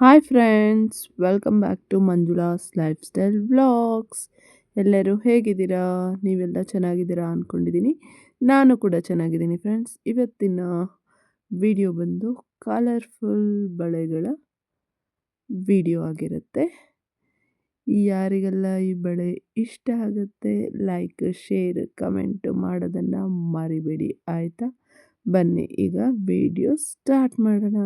Hi friends welcome back to Manjula's lifestyle vlogs ಎಲ್ಲರೂ ಹೇಗಿದ್ದೀರಾ? ನೀವೆಲ್ಲ ಚೆನ್ನಾಗಿದ್ದೀರಾ ಅಂದ್ಕೊಂಡಿದ್ದೀನಿ ನಾನು ಕೂಡ ಚೆನ್ನಾಗಿದ್ದೀನಿ ಫ್ರೆಂಡ್ಸ್ ಇವತ್ತಿನ ವಿಡಿಯೋ ಬಂದು ಕಲರ್ಫುಲ್ ಬಳೆಗಳ ವಿಡಿಯೋ ಆಗಿರುತ್ತೆ. ಯಾರಿಗೆಲ್ಲ ಈ ಬಳೆ ಇಷ್ಟ ಆಗುತ್ತೆ ಲೈಕ್ ಶೇರ್ ಕಮೆಂಟ್ ಮಾಡೋದನ್ನು ಮರಿಬೇಡಿ, ಆಯಿತಾ? ಬನ್ನಿ, ಈಗ ವಿಡಿಯೋ ಸ್ಟಾರ್ಟ್ ಮಾಡೋಣ.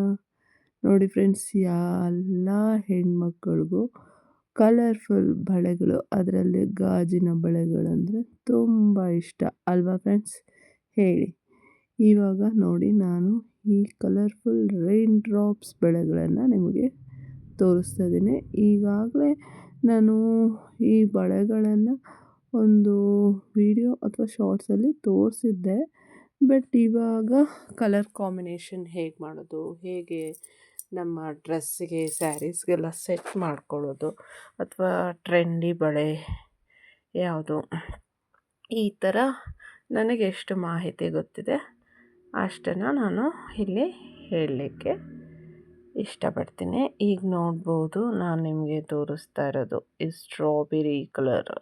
ನೋಡಿ ಫ್ರೆಂಡ್ಸ್ ಎಲ್ಲ ಹೆಣ್ಮಕ್ಕಳಿಗೂ ಕಲರ್ಫುಲ್ ಬಳೆಗಳು, ಅದರಲ್ಲಿ ಗಾಜಿನ ಬಳೆಗಳಂದರೆ ತುಂಬ ಇಷ್ಟ ಅಲ್ವಾ ಫ್ರೆಂಡ್ಸ್ ಹೇಳಿ. ಇವಾಗ ನೋಡಿ ನಾನು ಈ ಕಲರ್ಫುಲ್ ರೈನ್ ಡ್ರಾಪ್ಸ್ ಬಳೆಗಳನ್ನು ನಿಮಗೆ ತೋರಿಸ್ತಾ ಇದ್ದೀನಿ. ಈಗಾಗಲೇ ನಾನು ಈ ಬಳೆಗಳನ್ನು ಒಂದು ವಿಡಿಯೋ ಅಥವಾ ಶಾರ್ಟ್ಸಲ್ಲಿ ತೋರಿಸಿದ್ದೆ. ಬಟ್ ಇವಾಗ ಕಲರ್ ಕಾಂಬಿನೇಷನ್ ಹೇಗೆ ಮಾಡೋದು? ಹೇಗೆ ನಮ್ಮ ಡ್ರೆಸ್ಸಿಗೆ, ಸ್ಯಾರೀಸ್ಗೆಲ್ಲ ಸೆಟ್ ಮಾಡ್ಕೊಳ್ಳೋದು ಅಥವಾ ಟ್ರೆಂಡಿ ಬಳೆ ಯಾವುದು. ಈ ಥರ ನನಗೆ ಎಷ್ಟು ಮಾಹಿತಿ ಗೊತ್ತಿದೆ ಅಷ್ಟನ್ನು ನಾನು ಇಲ್ಲಿ ಹೇಳಲಿಕ್ಕೆ ಇಷ್ಟಪಡ್ತೀನಿ. ಈಗ ನೋಡ್ಬೋದು ನಾನು ನಿಮಗೆ ತೋರಿಸ್ತಾ ಇರೋದು ಈ ಸ್ಟ್ರಾಬೆರಿ ಕಲರ್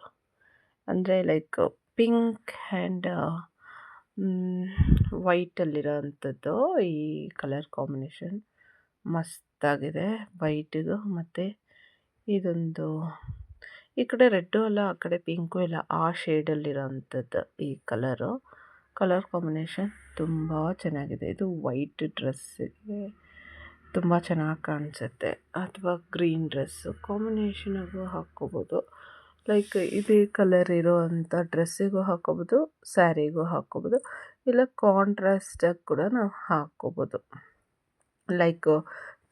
ಅಂದರೆ ಲೈಕ್ ಪಿಂಕ್ ಆ್ಯಂಡ್ ವೈಟಲ್ಲಿರೋ ಅಂಥದ್ದು ಈ ಕಲರ್ ಕಾಂಬಿನೇಷನ್ ಮಸ್ತಾಗಿದೆ. ವೈಟಿದು ಮತ್ತು ಇದೊಂದು, ಈ ಕಡೆ ರೆಡ್ಡು ಅಲ್ಲ, ಆ ಕಡೆ ಪಿಂಕು ಇಲ್ಲ ಆ ಶೇಡಲ್ಲಿರೋ ಅಂಥದ್ದು ಈ ಕಲರು. ಕಲರ್ ಕಾಂಬಿನೇಷನ್ ತುಂಬ ಚೆನ್ನಾಗಿದೆ. ಇದು ವೈಟ್ ಡ್ರೆಸ್ಸಿಗೆ ತುಂಬ ಚೆನ್ನಾಗಿ ಕಾಣಿಸುತ್ತೆ. ಅಥವಾ ಗ್ರೀನ್ ಡ್ರೆಸ್ಸು ಕಾಂಬಿನೇಷನಿಗೂ ಹಾಕ್ಕೋಬೋದು. ಲೈಕ್ ಇದೇ ಕಲರ್ ಇರೋವಂಥ ಡ್ರೆಸ್ಸಿಗೂ ಹಾಕ್ಕೋಬೋದು, ಸ್ಯಾರಿಗೂ ಹಾಕ್ಕೋಬೋದು. ಇಲ್ಲ ಕಾಂಟ್ರಾಸ್ಟಾಗಿ ಕೂಡ ನಾವು ಹಾಕ್ಕೋಬೋದು. ಲೈಕ್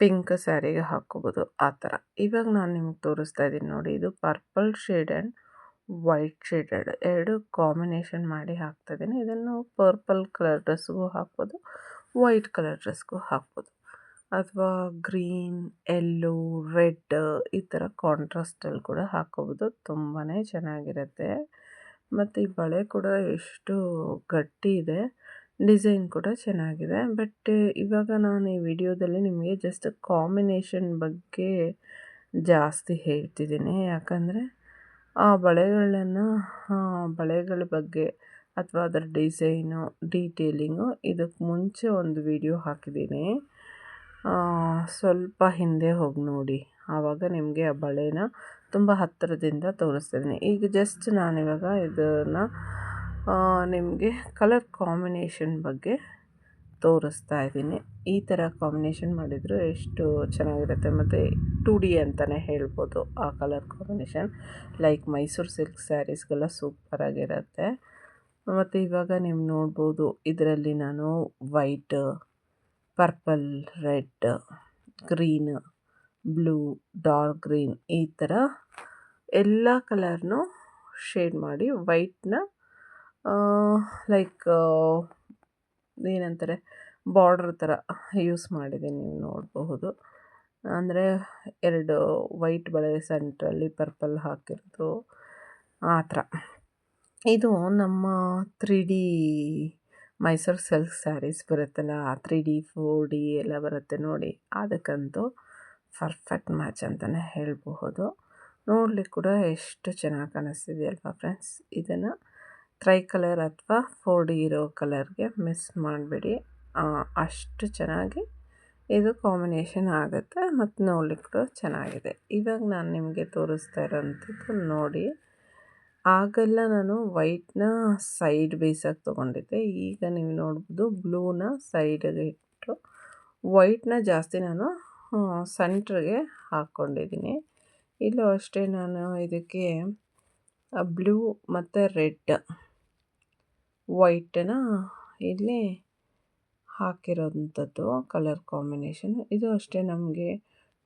ಪಿಂಕ್ ಸ್ಯಾರಿಗೆ ಹಾಕ್ಕೋಬೋದು. ಆ ಥರ. ಇವಾಗ ನಾನು ನಿಮ್ಗೆ ತೋರಿಸ್ತಾ ಇದ್ದೀನಿ ನೋಡಿ, ಇದು purple shade and white shaded ಎರಡು. ಕಾಂಬಿನೇಷನ್ ಮಾಡಿ ಹಾಕ್ತಾ ಇದ್ದೀನಿ. ಇದನ್ನು ಪರ್ಪಲ್ ಕಲರ್ ಡ್ರೆಸ್ಗೂ ಹಾಕ್ಬೋದು ವೈಟ್ ಕಲರ್ ಡ್ರೆಸ್ಗೂ ಹಾಕ್ಬೋದು. ಅಥವಾ ಗ್ರೀನ್ ಎಲ್ಲೋ ರೆಡ್ ಈ ಥರ ಕಾಂಟ್ರಾಸ್ಟಲ್ಲಿ ಕೂಡ ಹಾಕೋಬೋದು ತುಂಬಾ ಚೆನ್ನಾಗಿರುತ್ತೆ. ಮತ್ತು ಈ ಬಳೆ ಕೂಡ ಎಷ್ಟು ಗಟ್ಟಿ ಇದೆ. ಡಿಸೈನ್ ಕೂಡ ಚೆನ್ನಾಗಿದೆ. ಬಟ್ ಇವಾಗ ನಾನು ಈ ವಿಡಿಯೋದಲ್ಲಿ ನಿಮಗೆ ಜಸ್ಟ್ ಕಾಂಬಿನೇಷನ್ ಬಗ್ಗೆ ಜಾಸ್ತಿ ಹೇಳ್ತಿದ್ದೀನಿ. ಯಾಕಂದರೆ ಆ ಬಳೆಗಳನ್ನು ಬಳೆಗಳ ಬಗ್ಗೆ ಅಥವಾ ಅದರ ಡಿಸೈನು ಡೀಟೇಲಿಂಗು ಇದಕ್ಕೆ ಮುಂಚೆ ಒಂದು ವಿಡಿಯೋ ಹಾಕಿದ್ದೀನಿ. ಸ್ವಲ್ಪ ಹಿಂದೆ ಹೋಗಿ ನೋಡಿ. ಆವಾಗ ನಿಮಗೆ ಆ ಬಳೆನ ತುಂಬ ಹತ್ತಿರದಿಂದ ತೋರಿಸ್ತಿದ್ದೀನಿ. ಈಗ ಜಸ್ಟ್ ನಾನಿವಾಗ ಇದನ್ನು ನಿಮಗೆ ಕಲರ್ ಕಾಂಬಿನೇಷನ್ ಬಗ್ಗೆ ತೋರಿಸ್ತಾ ಇದ್ದೀನಿ. ಈ ಥರ ಕಾಂಬಿನೇಷನ್ ಮಾಡಿದರೂ ಎಷ್ಟು ಚೆನ್ನಾಗಿರುತ್ತೆ ಮತ್ತು ಟು ಡಿ ಅಂತಲೇ ಹೇಳ್ಬೋದು ಆ colour combination like Mysore silk ಸ್ಯಾರೀಸ್ಗೆಲ್ಲ ಸೂಪರಾಗಿರುತ್ತೆ ಮತ್ತು ಇವಾಗ ನೀವು ನೋಡ್ಬೋದು ಇದರಲ್ಲಿ ನಾನು white purple red green blue dark green ಈ ಥರ ಎಲ್ಲ ಕಲರ್ನೂ ಶೇಡ್ ಮಾಡಿ ವೈಟ್ನ ಲೈಕ್ ಏನಂತಾರೆ ಬಾರ್ಡ್ರ್ ಥರ ಯೂಸ್ ಮಾಡಿದ್ದೀನಿ ನೀವು ನೋಡಬಹುದು. ಅಂದರೆ ಎರಡು ವೈಟ್ ಬಳೆ ಸೆಂಟ್ರಲ್ಲಿ ಪರ್ಪಲ್ ಹಾಕಿರೋದು ಆ ಥರ ಇದು ನಮ್ಮ three D Mysore silk sarees ಬರುತ್ತಲ್ಲ ತ್ರೀ ಡಿ ಫೋರ್ ಡಿ ಎಲ್ಲ ಬರುತ್ತೆ ನೋಡಿ, ಅದಕ್ಕಂತೂ ಪರ್ಫೆಕ್ಟ್ ಮ್ಯಾಚ್ ಅಂತಲೇ ಹೇಳಬಹುದು. ನೋಡಲಿಕ್ಕೆ ಕೂಡ ಎಷ್ಟು ಚೆನ್ನಾಗಿ ಕಾಣಿಸ್ತಿದೆ ಅಲ್ವಾ ಫ್ರೆಂಡ್ಸ್ ಇದನ್ನು ಟ್ರೈ ಕಲರ್ ಅಥವಾ ಫೋರ್ ಡಿ ಇರೋ ಕಲರ್ಗೆ ಮಿಸ್ ಮಾಡಬೇಡಿ. ಅಷ್ಟು ಚೆನ್ನಾಗಿ ಇದು ಕಾಂಬಿನೇಷನ್ ಆಗುತ್ತೆ ಮತ್ತು ನೋಡಲಿಕ್ಕೂ ಚೆನ್ನಾಗಿದೆ. ಇವಾಗ ನಾನು ನಿಮಗೆ ತೋರಿಸ್ತಾ ಇರೋಂಥದ್ದು ನೋಡಿ. ಆಗೆಲ್ಲ ನಾನು ವೈಟ್ನ ಸೈಡ್ ಬೇಸಾಗಿ ತೊಗೊಂಡಿದ್ದೆ. ಈಗ ನೀವು ನೋಡ್ಬೋದು ಬ್ಲೂನ ಸೈಡಿಗೆ ಇಟ್ಟು ವೈಟ್ನ ಜಾಸ್ತಿ ನಾನು ಸೆಂಟ್ರಿಗೆ ಹಾಕ್ಕೊಂಡಿದ್ದೀನಿ ಇಲ್ಲೂ ಅಷ್ಟೇ ನಾನು ಇದಕ್ಕೆ ಬ್ಲೂ ಮತ್ತು ರೆಡ್ ವೈಟನ್ನ ಇಲ್ಲಿ ಹಾಕಿರೋಂಥದ್ದು ಕಲರ್ ಕಾಂಬಿನೇಷನ್. ಇದು ಅಷ್ಟೇ ನಮಗೆ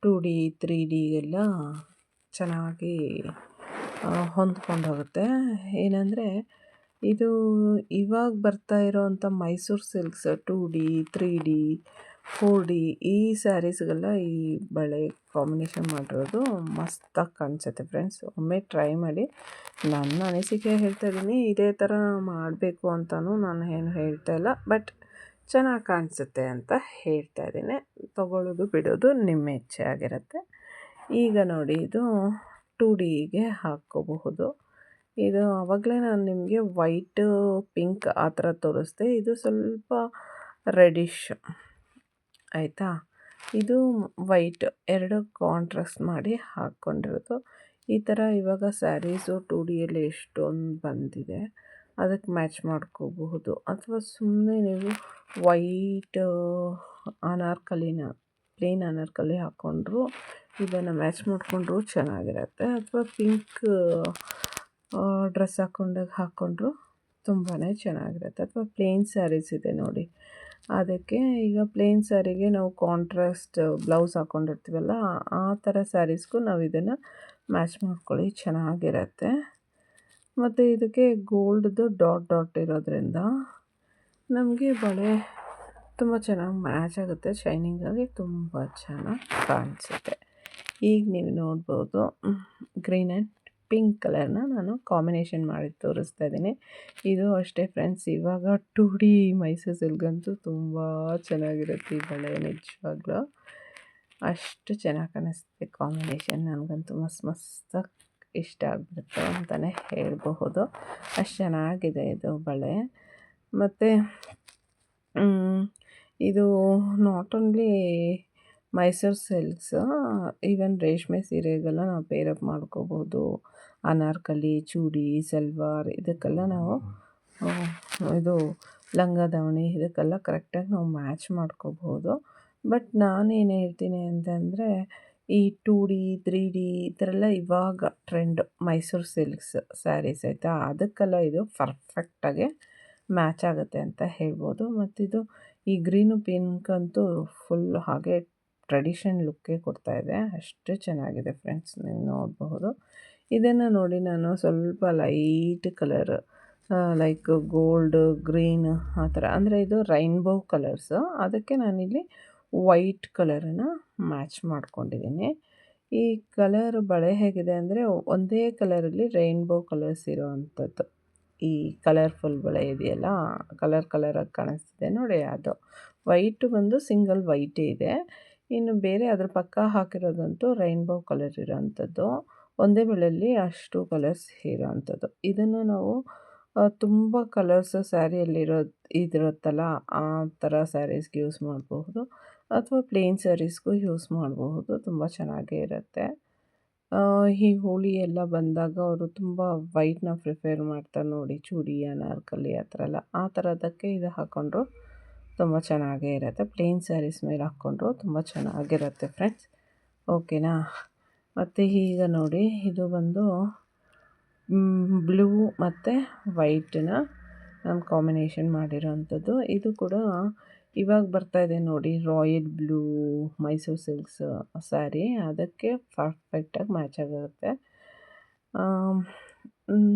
ಟು ಡಿ, ತ್ರೀ ಡಿಗೆಲ್ಲ ಚೆನ್ನಾಗಿ ಹೊಂದ್ಕೊಂಡು ಹೋಗುತ್ತೆ. ಏನಂದರೆ, ಇದು ಇವಾಗ ಬರ್ತಾ ಇರೋವಂಥ Mysore silks two D, three D four D ಈ ಸ್ಯಾರೀಸ್ಗೆಲ್ಲ ಈ ಬಳೆ ಕಾಂಬಿನೇಷನ್ ಮಾಡಿರೋದು ಮಸ್ತಾಗಿ ಕಾಣಿಸುತ್ತೆ ಫ್ರೆಂಡ್ಸ್. ಒಮ್ಮೆ ಟ್ರೈ ಮಾಡಿ. ನನ್ನ ಅನಿಸಿಕೆ ಹೇಳ್ತಾ ಇದ್ದೀನಿ. ಇದೇ ಥರ ಮಾಡಬೇಕು ಅಂತಲೂ ನಾನು ಏನು ಹೇಳ್ತಾ ಇಲ್ಲ. ಬಟ್ ಚೆನ್ನಾಗಿ ಕಾಣಿಸುತ್ತೆ ಅಂತ ಹೇಳ್ತಾ ಇದ್ದೀನಿ. ತೊಗೊಳ್ಳೋದು ಬಿಡೋದು ನಿಮ್ಮ ಇಚ್ಛೆ ಆಗಿರುತ್ತೆ. ಈಗ ನೋಡಿ, ಇದು ಟು ಡಿಗೆ ಹಾಕ್ಕೋಬಹುದು. ಇದು ಆವಾಗಲೇ ನಾನು ನಿಮಗೆ ವೈಟು, ಪಿಂಕ್ ಆ ಥರ ತೋರಿಸ್ದೆ. ಇದು ಸ್ವಲ್ಪ ರೆಡಿಶ್. ಆಯಿತಾ? ಇದು ವೈಟ್ ಎರಡು ಕಾಂಟ್ರಾಸ್ಟ್ ಮಾಡಿ ಹಾಕ್ಕೊಂಡಿರೋದು. ಈ ಥರ ಇವಾಗ ಸ್ಯಾರೀಸು ಟು ಡಿಯಲ್ಲಿ ಎಷ್ಟೊಂದು ಬಂದಿದೆ. ಅದಕ್ಕೆ ಮ್ಯಾಚ್ ಮಾಡ್ಕೋಬಹುದು. ಅಥವಾ ಸುಮ್ಮನೆ ನೀವು ವೈಟ್ ಅನಾರ್ಕಲಿನ ಪ್ಲೇನ್ ಅನಾರ್ಕಲಿ ಹಾಕ್ಕೊಂಡ್ರು ಇದನ್ನು ಮ್ಯಾಚ್ ಮಾಡಿಕೊಂಡ್ರು ಚೆನ್ನಾಗಿರುತ್ತೆ. ಅಥವಾ ಪಿಂಕ್ ಡ್ರೆಸ್ ಹಾಕ್ಕೊಂಡಾಗ ಹಾಕ್ಕೊಂಡ್ರು ತುಂಬಾ ಚೆನ್ನಾಗಿರುತ್ತೆ. ಅಥವಾ ಪ್ಲೇನ್ ಸ್ಯಾರೀಸ್ ಇದೆ ನೋಡಿ. ಅದಕ್ಕೆ ಈಗ ಪ್ಲೇನ್ ಸ್ಯಾರಿಗೆ ನಾವು ಕಾಂಟ್ರಾಸ್ಟ್ ಬ್ಲೌಸ್ ಹಾಕ್ಕೊಂಡಿರ್ತೀವಲ್ಲ ಆ ಥರ ಸ್ಯಾರೀಸ್ಗೂ ನಾವು ಇದನ್ನು ಮ್ಯಾಚ್ ಮಾಡ್ಕೊಳ್ಳಿ, ಚೆನ್ನಾಗಿರತ್ತೆ. ಮತ್ತು ಇದಕ್ಕೆ ಗೋಲ್ಡ್ದು ಡಾಟ್ ಡಾಟ್ ಇರೋದ್ರಿಂದ ನಮಗೆ ಬಳೆ ತುಂಬ ಚೆನ್ನಾಗಿ ಮ್ಯಾಚ್ ಆಗುತ್ತೆ ಶೈನಿಂಗಾಗಿ ತುಂಬ ಚೆನ್ನಾಗಿ ಕಾಣಿಸುತ್ತೆ. ಈಗ ನೀವು ನೋಡ್ಬೋದು ಗ್ರೀನ್ ಆ್ಯಂಡ್ ಪಿಂಕ್ ಕಲರ್ನ ನಾನು ಕಾಂಬಿನೇಷನ್ ಮಾಡಿ ತೋರಿಸ್ತಾ ಇದ್ದೀನಿ. ಇದು ಅಷ್ಟೇ ಫ್ರೆಂಡ್ಸ್, ಇವಾಗ ಟು ಡಿ ಮೈಸೂರು ಸಿಲ್ಗಂತೂ ತುಂಬ ಚೆನ್ನಾಗಿರುತ್ತೆ ಈ ಬಳೆ, ನಿಜವಾಗ್ಲೂ. ಅಷ್ಟು ಚೆನ್ನಾಗಿ ಕಾಣಿಸುತ್ತೆ ಕಾಂಬಿನೇಷನ್. ನನಗಂತೂ ಮಸ್ತ್ ಮಸ್ತಾಗಿ ಇಷ್ಟ ಆಗ್ಬಿಡುತ್ತೆ ಅಂತಲೇ ಹೇಳಬಹುದು. ಅಷ್ಟು ಚೆನ್ನಾಗಿದೆ ಇದು ಬಳೆ. ಮತ್ತು ಇದು not only Mysore silks even ರೇಷ್ಮೆ ಸೀರೆಗೆಲ್ಲ ನಾವು ಪೇರಪ್ ಮಾಡ್ಕೋಬೋದು. ಅನಾರ್ಕಲಿ, ಚೂಡಿ, ಸಲ್ವಾರ್ ಇದಕ್ಕೆಲ್ಲ ನಾವು ಇದು ಲಂಗ ದಾವಣಿ ಇದಕ್ಕೆಲ್ಲ ಕರೆಕ್ಟಾಗಿ ನಾವು ಮ್ಯಾಚ್ ಮಾಡ್ಕೋಬೋದು. ಬಟ್ ನಾನೇನು ಹೇಳ್ತೀನಿ ಅಂತಂದರೆ, ಈ ಟೂ ಡಿ ತ್ರೀ ಡಿ ಈ ಥರ ಎಲ್ಲ ಇವಾಗ ಟ್ರೆಂಡ್ ಮೈಸೂರು ಸಿಲ್ಕ್ಸ್ ಸ್ಯಾರೀಸ್ ಆಯಿತಾ? ಅದಕ್ಕೆಲ್ಲ ಇದು ಪರ್ಫೆಕ್ಟಾಗಿ ಮ್ಯಾಚ್ ಆಗುತ್ತೆ ಅಂತ ಹೇಳ್ಬೋದು. ಮತ್ತಿದು ಈ ಗ್ರೀನು ಪಿಂಕ್ ಅಂತೂ ಫುಲ್ ಹಾಗೆ ಟ್ರೆಡಿಷನ್ ಲುಕ್ಕೇ ಕೊಡ್ತಾ ಇದೆ. ಅಷ್ಟು ಚೆನ್ನಾಗಿದೆ ಫ್ರೆಂಡ್ಸ್, ನೀವು ನೋಡಬಹುದು. ಇದನ್ನು ನೋಡಿ ನಾನು ಸ್ವಲ್ಪ light colour like gold, green ಆ ಥರ. ಅಂದರೆ ಇದು ರೈನ್ಬೋ ಕಲರ್ಸು. ಅದಕ್ಕೆ ನಾನಿಲ್ಲಿ ವೈಟ್ ಕಲರನ್ನು ಮ್ಯಾಚ್ ಮಾಡ್ಕೊಂಡಿದ್ದೀನಿ. ಈ ಕಲರ್ ಬಳೆ ಹೇಗಿದೆ ಅಂದರೆ ಒಂದೇ ಕಲರಲ್ಲಿ ರೈನ್ಬೋ ಕಲರ್ಸ್ ಇರೋವಂಥದ್ದು. ಈ ಕಲರ್ಫುಲ್ ಬಳೆ ಇದೆಯಲ್ಲ, ಕಲರ್ ಕಲರಾಗಿ ಕಾಣಿಸ್ತಿದೆ ನೋಡಿ ಅದು. ವೈಟು ಬಂದು ಸಿಂಗಲ್ ವೈಟೇ ಇದೆ. ಇನ್ನು ಬೇರೆ ಅದ್ರ ಪಕ್ಕ ಹಾಕಿರೋದಂತೂ ರೈನ್ಬೋ ಕಲರ್ ಇರೋವಂಥದ್ದು ಒಂದೇ ಬೆಳೆಯಲ್ಲಿ ಅಷ್ಟು ಕಲರ್ಸ್ ಇರೋವಂಥದ್ದು ಇದನ್ನು ನಾವು ತುಂಬ ಕಲರ್ಸ್ ಸ್ಯಾರಿಯಲ್ಲಿರೋ, ಇದಿರುತ್ತಲ್ಲ, ಆ ಥರ ಸ್ಯಾರೀಸ್ಗೆ ಯೂಸ್ ಮಾಡಬಹುದು. ಅಥವಾ ಪ್ಲೇನ್ ಸ್ಯಾರೀಸ್ಗೂ ಯೂಸ್ ಮಾಡಬಹುದು. ತುಂಬ ಚೆನ್ನಾಗೇ ಇರುತ್ತೆ. ಈ ಹೋಳಿ ಎಲ್ಲ ಬಂದಾಗ ಅವರು ತುಂಬ ವೈಟ್ನ ಪ್ರಿಫೇರ್ ಮಾಡ್ತಾರೆ ನೋಡಿ, ಚೂಡಿ, ಅನಾರ್ಕಲಿ, ಆ ಥರ ಎಲ್ಲ. ಆ ಥರದಕ್ಕೆ ಇದು ಹಾಕ್ಕೊಂಡ್ರು ತುಂಬ ಚೆನ್ನಾಗೇ ಇರುತ್ತೆ. ಪ್ಲೇನ್ ಸ್ಯಾರೀಸ್ ಮೇಲೆ ಹಾಕ್ಕೊಂಡ್ರು ತುಂಬ ಚೆನ್ನಾಗಿರುತ್ತೆ ಫ್ರೆಂಡ್ಸ್ ಓಕೆನಾ ಮತ್ತು ಈಗ ನೋಡಿ, ಇದು ಬಂದು ಬ್ಲೂ ಮತ್ತು ವೈಟನ್ನ ನಾನು ಕಾಂಬಿನೇಷನ್ ಮಾಡಿರೋವಂಥದ್ದು ಇದು ಕೂಡ ಇವಾಗ ಬರ್ತಾ ಇದೆ ನೋಡಿ royal blue Mysore silks saree ಅದಕ್ಕೆ ಪರ್ಫೆಕ್ಟಾಗಿ ಮ್ಯಾಚ್ ಆಗಿರುತ್ತೆ.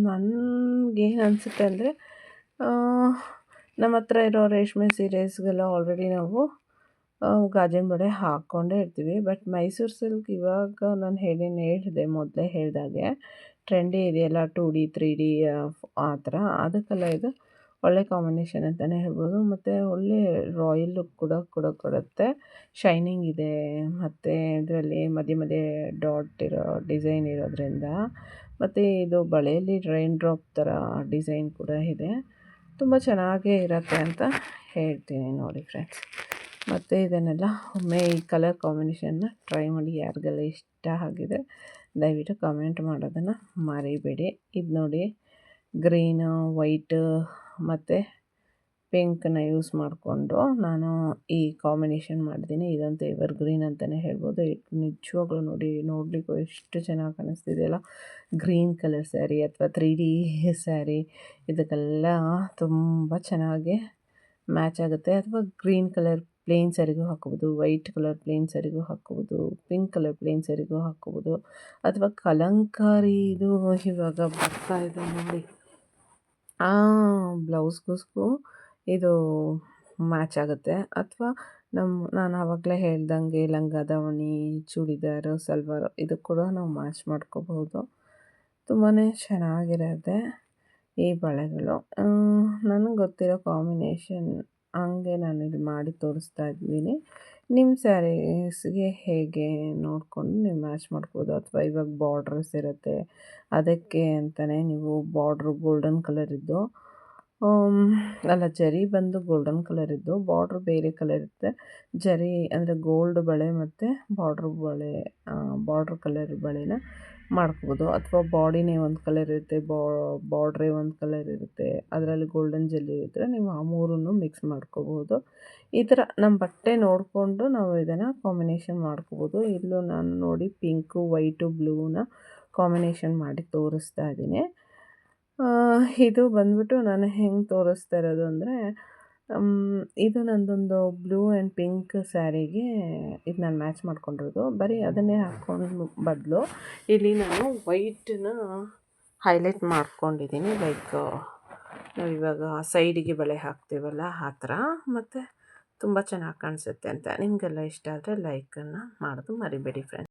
ನನಗೇನು ಅನಿಸುತ್ತೆ ಅಂದರೆ ನಮ್ಮ ಹತ್ರ ಇರೋ ರೇಷ್ಮೆ ಸೀರೆಸ್ಗೆಲ್ಲ ಆಲ್ರೆಡಿ ನಾವು ಗಾಜಿನ ಬಡೆ ಹಾಕ್ಕೊಂಡೇ ಇರ್ತೀವಿ. ಬಟ್ ಮೈಸೂರು ಸಿಲ್ಕ್ ಇವಾಗ ನಾನು ಹೇಳಿ ಹೇಳಿದೆ ಮೊದಲೇ ಹೇಳಿದಾಗೆ ಟ್ರೆಂಡಿ ಇದೆಯಲ್ಲ ಟೂ ಡಿ ತ್ರೀ ಡಿ ಆ ಥರ. ಅದಕ್ಕೆಲ್ಲ ಇದು ಒಳ್ಳೆ ಕಾಂಬಿನೇಷನ್ ಅಂತಲೇ ಹೇಳ್ಬೋದು. ಮತ್ತು ಒಳ್ಳೆ ರಾಯಲ್ ಲುಕ್ ಕೂಡ ಕೂಡ ಕೊಡುತ್ತೆ. ಶೈನಿಂಗ್ ಇದೆ. ಮತ್ತು ಇದರಲ್ಲಿ ಮಧ್ಯ ಮಧ್ಯೆ ಡಾಟ್ ಇರೋ ಡಿಸೈನ್ ಇರೋದ್ರಿಂದ, ಮತ್ತು ಇದು ಬಳೆಯಲ್ಲಿ ರೈನ್ ಡ್ರಾಪ್ ಥರ ಡಿಸೈನ್ ಕೂಡ ಇದೆ. ತುಂಬ ಚೆನ್ನಾಗೇ ಇರುತ್ತೆ ಅಂತ ಹೇಳ್ತೀನಿ ನೋಡಿ ಫ್ರೆಂಡ್ಸ್ ಮತ್ತು ಇದನ್ನೆಲ್ಲ ಒಮ್ಮೆ ಈ ಕಲರ್ ಕಾಂಬಿನೇಷನ್ನ ಟ್ರೈ ಮಾಡಿ ಯಾರಿಗೆಲ್ಲ ಇಷ್ಟ ಆಗಿದೆ, ದಯವಿಟ್ಟು ಕಮೆಂಟ್ ಮಾಡೋದನ್ನು ಮರಿಬೇಡಿ. ಇದು ನೋಡಿ ಗ್ರೀನು ವೈಟು ಮತ್ತು ಪಿಂಕನ್ನ ಯೂಸ್ ಮಾಡಿಕೊಂಡು ನಾನು ಈ ಕಾಂಬಿನೇಷನ್ ಮಾಡಿದ್ದೀನಿ. ಇದಂತೂ ಎವರ್ ಗ್ರೀನ್ ಅಂತಲೇ ಹೇಳ್ಬೋದು ನಿಜವಾಗ್ಲೂ ನೋಡಿ, ನೋಡಲಿಕ್ಕೂ ಎಷ್ಟು ಚೆನ್ನಾಗಿ ಕಾಣಿಸ್ತಿದೆಯಲ್ಲ. ಗ್ರೀನ್ ಕಲರ್ ಸ್ಯಾರಿ ಅಥವಾ ತ್ರೀ ಡಿ ಸ್ಯಾರಿ, ಇದಕ್ಕೆಲ್ಲ ತುಂಬ ಚೆನ್ನಾಗಿ ಮ್ಯಾಚ್ ಆಗುತ್ತೆ. ಅಥವಾ ಗ್ರೀನ್ ಕಲರ್ ಪ್ಲೇನ್ ಸ್ಯಾರಿಗೂ ಹಾಕ್ಬೋದು, ವೈಟ್ ಕಲರ್ ಪ್ಲೇನ್ ಸ್ಯಾರಿಗೂ ಹಾಕ್ಬೋದು, ಪಿಂಕ್ ಕಲರ್ ಪ್ಲೇನ್ ಸ್ಯಾರಿಗೂ ಹಾಕ್ಬೋದು, ಅಥವಾ ಕಲಂಕಾರಿ ಇದು ಇವಾಗ ಬರ್ತಾ ಇದೆ ನೋಡಿ. ಆ ಬ್ಲೌಸ್ಗೋಸ್ಗೂ ಇದು ಮ್ಯಾಚ್ ಆಗುತ್ತೆ. ಅಥವಾ ನಮ್ಮ ನಾನು ಆವಾಗಲೇ ಹೇಳ್ದಂಗೆ ಲಂಗ ದಾವಣಿ ಚೂಡಿದಾರು, ಸಲ್ವಾರು ಇದು ಕೂಡ ನಾವು ಮ್ಯಾಚ್ ಮಾಡ್ಕೋಬಹುದು. ತುಂಬಾ ಚೆನ್ನಾಗಿರುತ್ತೆ ಈ ಬಳೆಗಳು. ನನಗೆ ಗೊತ್ತಿರೋ ಕಾಂಬಿನೇಷನ್ ಹಂಗೆ ನಾನು ಇಲ್ಲಿ ಮಾಡಿ ತೋರಿಸ್ತಾ ಇದ್ದೀನಿ. ನಿಮ್ಮ ಸ್ಯಾರೀಸ್ಗೆ ಹೇಗೆ ನೋಡಿಕೊಂಡು ನೀವು ಮ್ಯಾಚ್ ಮಾಡ್ಬೋದು ಅಥವಾ ಇವಾಗ ಬಾರ್ಡ್ರಸ್ ಇರುತ್ತೆ, ಅದಕ್ಕೆ ಅಂತಲೇ ನೀವು ಬಾರ್ಡ್ರು ಗೋಲ್ಡನ್ ಕಲರಿದ್ದು ಅಲ್ಲ ಜರಿ ಬಂದು ಗೋಲ್ಡನ್ ಕಲರ್ ಇದ್ದು ಬಾರ್ಡ್ರ್ ಬೇರೆ ಕಲರ್ ಇರುತ್ತೆ. ಜರಿ ಅಂದರೆ ಗೋಲ್ಡ್ ಬಳೆ ಮತ್ತು ಬಾರ್ಡ್ರ್ ಬಳೆ ಬಾರ್ಡ್ರ್ ಕಲರ್ ಬಳೆನ ಮಾಡ್ಕೋಬೋದು. ಅಥವಾ ಬಾಡಿನೇ ಒಂದು ಕಲರ್ ಇರುತ್ತೆ ಬಾರ್ಡ್ರೇ ಒಂದು ಕಲರ್ ಇರುತ್ತೆ, ಅದರಲ್ಲಿ ಗೋಲ್ಡನ್ ಜಲ್ಲಿ ಇದ್ದರೆ ನೀವು ಆ ಮೂರನ್ನು ಮಿಕ್ಸ್ ಮಾಡ್ಕೋಬೋದು. ಈ ಥರ ನಮ್ಮ ಬಟ್ಟೆ ನೋಡಿಕೊಂಡು ನಾವು ಇದನ್ನು ಕಾಂಬಿನೇಷನ್ ಮಾಡ್ಕೋಬೋದು. ಇಲ್ಲೂ ನಾನು ನೋಡಿ ಪಿಂಕು ವೈಟು ಬ್ಲೂನ ಕಾಂಬಿನೇಷನ್ ಮಾಡಿ ತೋರಿಸ್ತಾ ಇದ್ದೀನಿ. ಇದು ಬಂದ್ಬಿಟ್ಟು ನಾನು ಹೆಂಗೆ ತೋರಿಸ್ತಾ ಇರೋದು ಅಂದರೆ ಇದು ನಂದೊಂದು ಬ್ಲೂ ಆ್ಯಂಡ್ ಪಿಂಕ್ ಸ್ಯಾರಿಗೆ ಇದು ನಾನು ಮ್ಯಾಚ್ ಮಾಡ್ಕೊಂಡಿರೋದು. ಬರೀ ಅದನ್ನೇ ಹಾಕ್ಕೊಂಡು ಬದಲು. ಇಲ್ಲಿ ನಾನು ವೈಟನ್ನ ಹೈಲೈಟ್ ಮಾಡ್ಕೊಂಡಿದ್ದೀನಿ. ಲೈಕ್ ನಾವು ಇವಾಗ ಸೈಡಿಗೆ ಬಳೆ ಹಾಕ್ತೀವಲ್ಲ ಆ ಥರ. ಮತ್ತು ತುಂಬ ಚೆನ್ನಾಗಿ ಕಾಣಿಸುತ್ತೆ ಅಂತ. ನಿಮಗೆಲ್ಲ ಇಷ್ಟ ಆದರೆ ಲೈಕನ್ನು ಮಾಡೋದು ಮರಿಬೇಡಿ ಫ್ರೆಂಡ್ಸ್